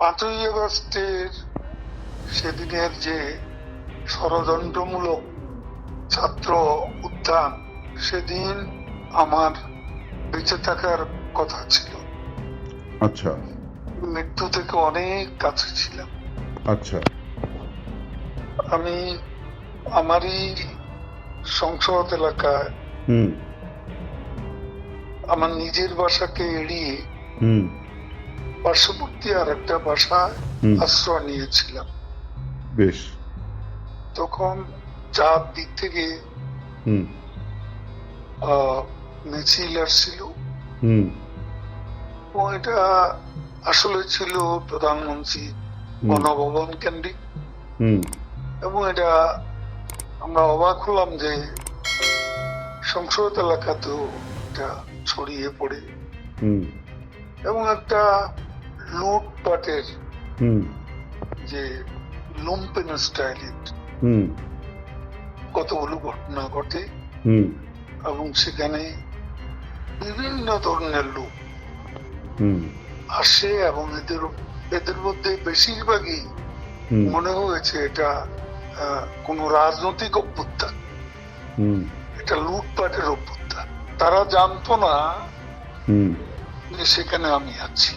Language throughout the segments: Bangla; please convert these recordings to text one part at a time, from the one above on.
পাঁচই আগস্টের সেদিনের যে ষড়যন্ত্রমূলক ছাত্র উত্থান সেদিন আমার বেঁচে থাকার কথা ছিল। আচ্ছা। মৃত্যু থেকে অনেক কাছে ছিলাম। আচ্ছা। আমি আমারই সংসদ এলাকায় হুম। আমার নিজের বাসাকে এড়িয়ে হুম। পার্শ্ববর্তী আর একটা বাসায় আশ্রয় নিয়েছিলাম। বেশ। তখন চার দিক থেকে মিছিল আসছিল। এটা আসলে ছিল প্রধানমন্ত্রী গণভবন কেন্দ্রিক। এবং এটা আমরা অবাক হলাম যে সংসদ এলাকাতেও এটা ছড়িয়ে পড়ে। এবং একটা লুটপাটের যে লুম্পেন স্টাইলের হুম। কতগুলো ঘটনা ঘটে এবং সেখানে বিভিন্ন ধরনের লোক আসে এবং এদের এদের মধ্যে বেশিরভাগই মনে হয়েছে এটা কোনো রাজনৈতিক অভ্যুত্থান। হুম। এটা লুটপাটের অভ্যুত্থান। তারা জানতো না হুম। যে সেখানে আমি আছি।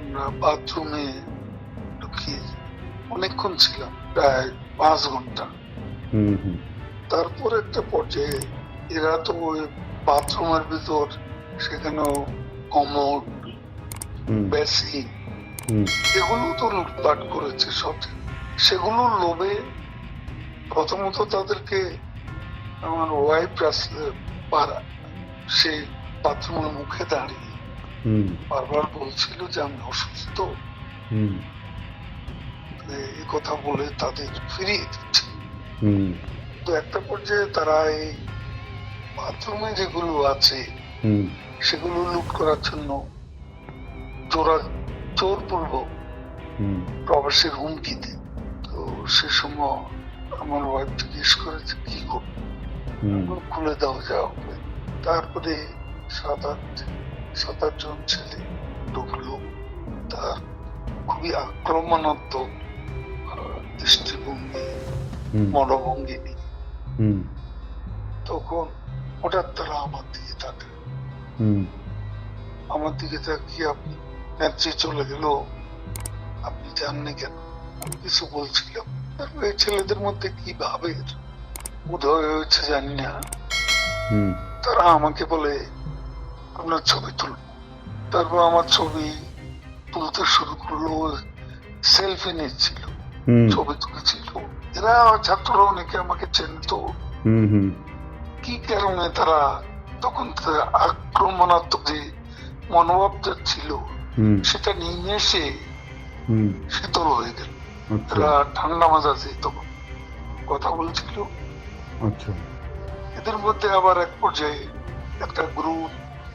আমরা বাথরুমে ঢুকিয়ে অনেকক্ষণ ছিলাম প্রায় পাঁচ ঘণ্টা। তারপর একটা পর্যায়ে এরা তো ওই বাথরুমের ভিতর সেখানেও কমোড বেসিন এগুলো তো লুটপাট করেছে সব। সেগুলো লোভে প্রথমত তাদেরকে আমার ওয়াইফ পাড়া সেই বাথরুমের মুখে দাঁড়িয়ে বারবার বলছিল যে আমি অসুস্থ। হুম। এই কথা বলে তাদের ফিরিয়ে দিচ্ছে। তো একটা পর্যায়ে তারা এই বাথরুমে যেগুলো আছে সেগুলো লুট করার জন্য চোরা জোরপূর্বক হুম। প্রবাসের হুমকিতে তো সে সময় আমার ওয়াইফ জিজ্ঞেস করেছে কি করব? খুলে দাও যাও। তারপরে সাত আট সাত আট জন ছেলে ঢুকলো তার খুবই আক্রমণাত্মক দৃষ্টিভঙ্গি মনোভঙ্গি। নিয়ে তখন হঠাৎ তারা আমার দিকে তাকে আমার দিকে তাকিয়ে আপনি নেত্রী চলে গেল। আপনি জাননি কেন? আমি কিছু বলছিলাম। তারপর এই ছেলেদের মধ্যে কি ভাবে উদয় হয়েছে জানি না। তারা আমাকে বলে আপনার ছবি তুলব তারপর আমার ছবি তুলতে শুরু করল সেলফি নিচ্ছিল ছবি তুলেছিল। এরা ছাত্ররা অনেকে আমাকে চেনতো। কি কারণে তারা তখন আক্রমণাত্মক যে মনোভাবটা ছিল সেটা নিয়ে এসে শীতল হয়ে গেল। আচ্ছা। এরা ঠান্ডা মাজাজে তখন কথা বলছিল। আচ্ছা। এদের মধ্যে আবার এক পর্যায়ে একটা গ্রুপ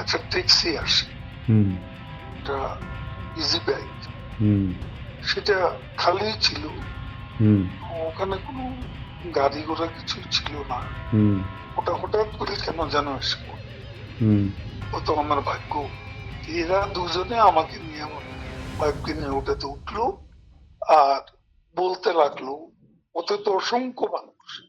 একটা ট্যাক্সি আসে একটা ইজি হুম। সেটা খালি ছিল। ওখানে কোনো গাড়ি ঘোড়া কিছু ছিল না। ওটা হঠাৎ করে কেন যেন এসে ও তো আমার ভাগ্য। এরা দুজনে আমাকে নিয়ে আমার ওয়াইফকে নিয়ে ওটাতে উঠল আর বলতে লাগল ওতে তো অসংখ্য মানুষ।